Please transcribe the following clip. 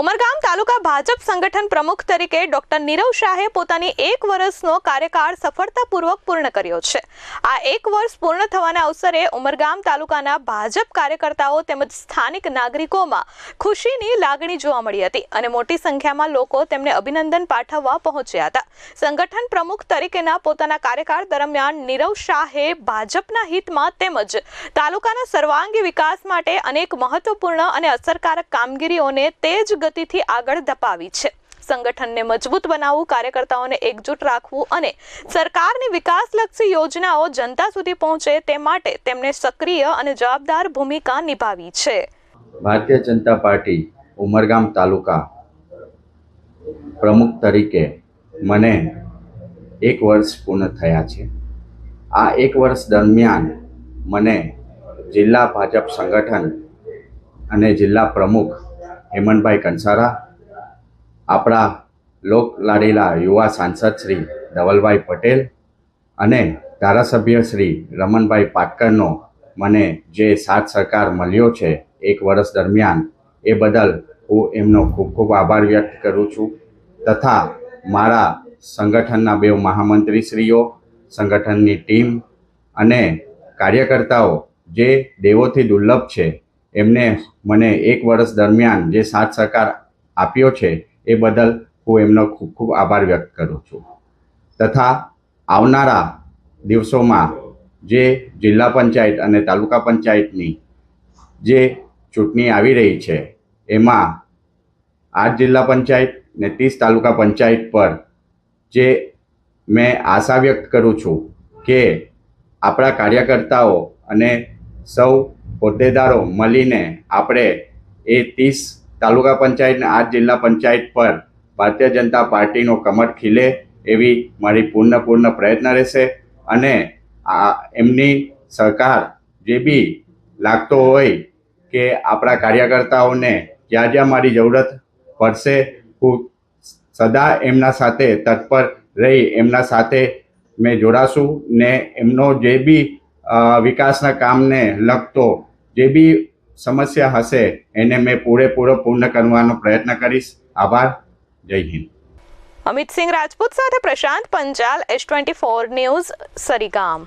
ઉમરગામ તાલુકા ભાજપ સંગઠન પ્રમુખ તરીકે ડોક્ટર નીરવ શાહે પોતાની એક વર્ષનો કાર્યકાળ સફળતાપૂર્વક પૂર્ણ કર્યો છે. આ એક વર્ષ પૂર્ણ થવાના અવસરે ઉમરગામ તાલુકાના ભાજપ કાર્યકર્તાઓ તેમજ સ્થાનિક નાગરિકોમાં ખુશીની લાગણી જોવા મળી હતી અને મોટી સંખ્યામાં લોકો તેમને અભિનંદન પાઠવવા પહોંચ્યા હતા. સંગઠન પ્રમુખ તરીકેના પોતાના કાર્યકાળ દરમિયાન નીરવ શાહે ભાજપના હિતમાં તેમજ તાલુકાના સર્વાંગી વિકાસ માટે અનેક મહત્વપૂર્ણ અને અસરકારક કામગીરીઓને તેજ ગતિથી આગળ ધપાવી છે. સંગઠનને મજબૂત બનાવવું, કાર્યકર્તાઓને એકજૂટ રાખવું અને સરકારની વિકાસલક્ષી યોજનાઓ જનતા સુધી પહોંચે તે માટે તેમણે સક્રિય અને જવાબદાર ભૂમિકા નિભાવી છે. ભારતીય જનતા પાર્ટી ઉમરગામ તાલુકા પ્રમુખ તરીકે મને એક વર્ષ પૂર્ણ થયા છે. આ એક વર્ષ દરમિયાન મને જિલ્લા ભાજપ સંગઠન અને જિલ્લા પ્રમુખ હેમંતભાઈ કંસારા, આપણા લોક લાડેલા યુવા સાંસદ શ્રી ધવલભાઈ પટેલ અને ધારાસભ્ય શ્રી રમણભાઈ પાટકરનો મને જે સાથ સહકાર મળ્યો છે એક વર્ષ દરમિયાન, એ બદલ હું એમનો ખૂબ ખૂબ આભાર વ્યક્ત કરું છું. તથા મારા સંગઠનના બે મહામંત્રીશ્રીઓ, સંગઠનની ટીમ અને કાર્યકર્તાઓ જે દેવોથી દુર્લભ છે એમને મને એક વર્ષ દરમિયાન જે સાથ સહકાર આપ્યો છે, એ બદલ હું એમનો ખૂબ ખૂબ આભાર વ્યક્ત કરું છું. તથા આવનારા દિવસોમાં જે જિલ્લા પંચાયત અને તાલુકા પંચાયતની જે ચૂંટણી આવી રહી છે, એમાં આઠ જિલ્લા પંચાયત ને ત્રીસ તાલુકા પંચાયત પર જે મેં આશા વ્યક્ત કરું છું કે આપણા કાર્યકર્તાઓ અને સૌ હોદ્દેદારો મળીને આપણે એ ત્રીસ તાલુકા પંચાયત અને આઠ જિલ્લા પંચાયત પર ભારતીય જનતા પાર્ટીનો કમર ખીલે એવી મારી પૂર્ણ પૂર્ણ પ્રયત્ન રહેશે. અને આ એમની સહકાર જે બી લાગતો હોય કે આપણા કાર્યકર્તાઓને જ્યાં જ્યાં મારી જરૂરત પડશે, હું સદા એમના સાથે તત્પર રહી, એમના સાથે મેં જોડાશું ને એમનો જે બી વિકાસના કામને લગતો જે બી સમસ્યા હશે, એને મેં પૂરેપૂરો પૂર્ણ કરવાનો પ્રયત્ન કરીશ. આભાર. જય હિન્દ. અમિત સિંહ રાજપૂત સાથે Prashant Panchal S twenty four News, Sarigam.